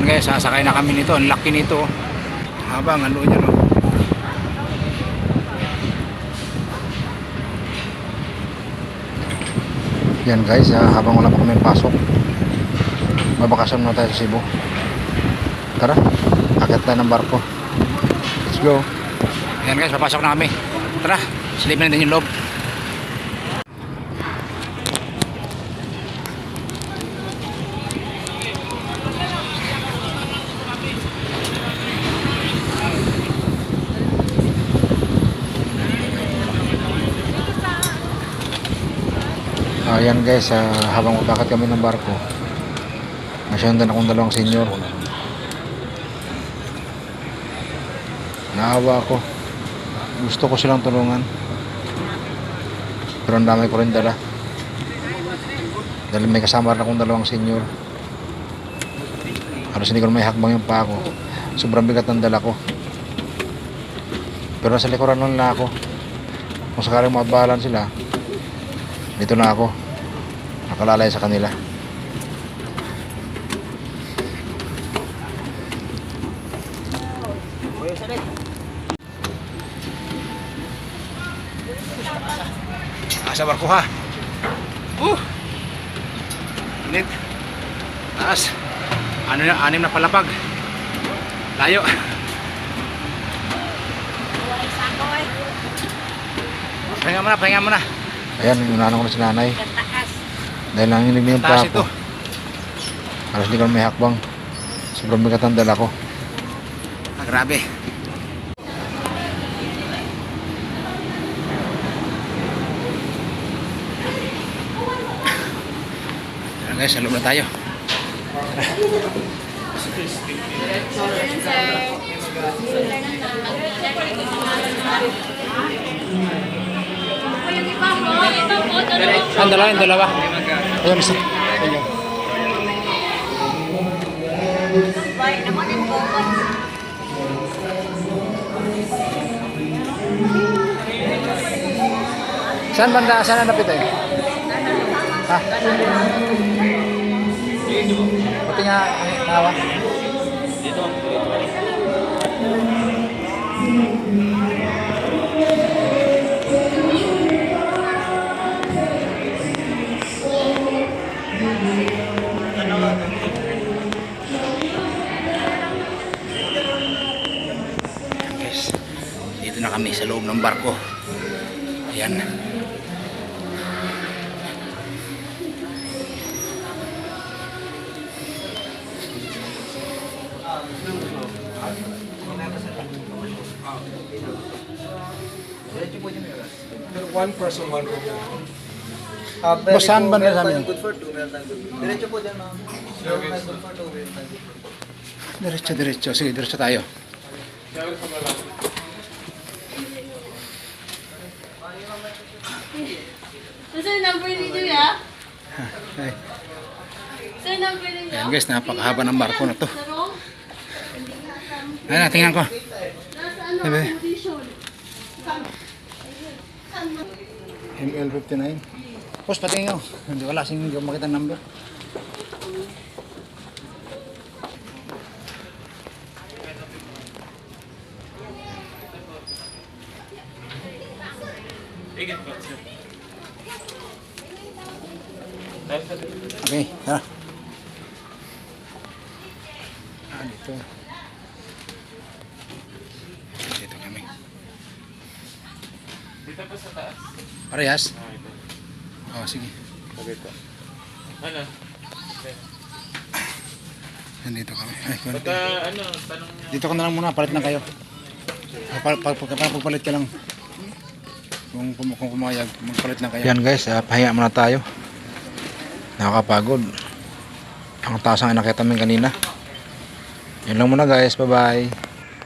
Yan guys, sasakay na kami nito. Ang laki nito. Habang ano niya no. Yan guys, ah, habang wala pa kami pasok. Mabakasyon na tayo sa Cebu. Tara, akit tayo ng barko. Let's go. Yan guys, papasok na kami. Tara, silipin natin yung loob. Ayan guys, ah, habang magbakit kami ng barko, nasyandan akong dalawang senior. Naawa ako. Gusto ko silang tulungan. Pero ang dami ko rin dala. Dahil may kasama rin akong dalawang senior. Halos hindi ko may hakbang yung pa ako. Sobrang bigat ng dala ko. Pero nasa likuran lang na ako. Kung sakaling mabalan sila, dito na ako. Nakalalay sa kanila. Asa barko ha? Uh! Init. Taas. Ano na, anim na palapag. Layo. Pahinga muna, pahinga muna. Ayan, unahan ko na si nanay. Dahil nanginig na yung pa ako. Alas hindi ko may hakbang. Sobrang bigat ang dala ko. Ah, grabe. Tara guys, sa loob na tayo. Ang dalawa, yung dalawa. Ayun, isa. Ayun. Saan banda? Saan ang napit eh? Ha? Pati nga, nawa. Guys, dito na kami sa loob ng barko. Ayan. One person, one room. Uh, two, meron tayong good. Diretso po dyan, ma'am. Good for two, for two. Diretso, diretso. Sige, diretso tayo. Sir, number ninyo ya? Ay, Sir, number ninyo? ayan guys, napakahaba ng barko na to. Sarong? Ayan, tingnan ko. Nasa ano? Sabi. Condition. ML59. Boss, patingin ko. Hindi wala sing hindi ko makita number. Okay, tara. Ah, dito. Kami. Parehas? Ah, ito. Oh, sige. Dito. Ano? Nandito kami. Ay. Baka ano, tanong niya. Dito ka na lang muna, palit na kayo. Pag, pag, pag, pag, pagpalit ka lang. Kung, kung, kung pumayag, magpalit lang kayo. Yan guys, uh, pahinga muna tayo. Nakakapagod. Ang taas ang nakita namin kanina. Yan lang muna guys, bye bye.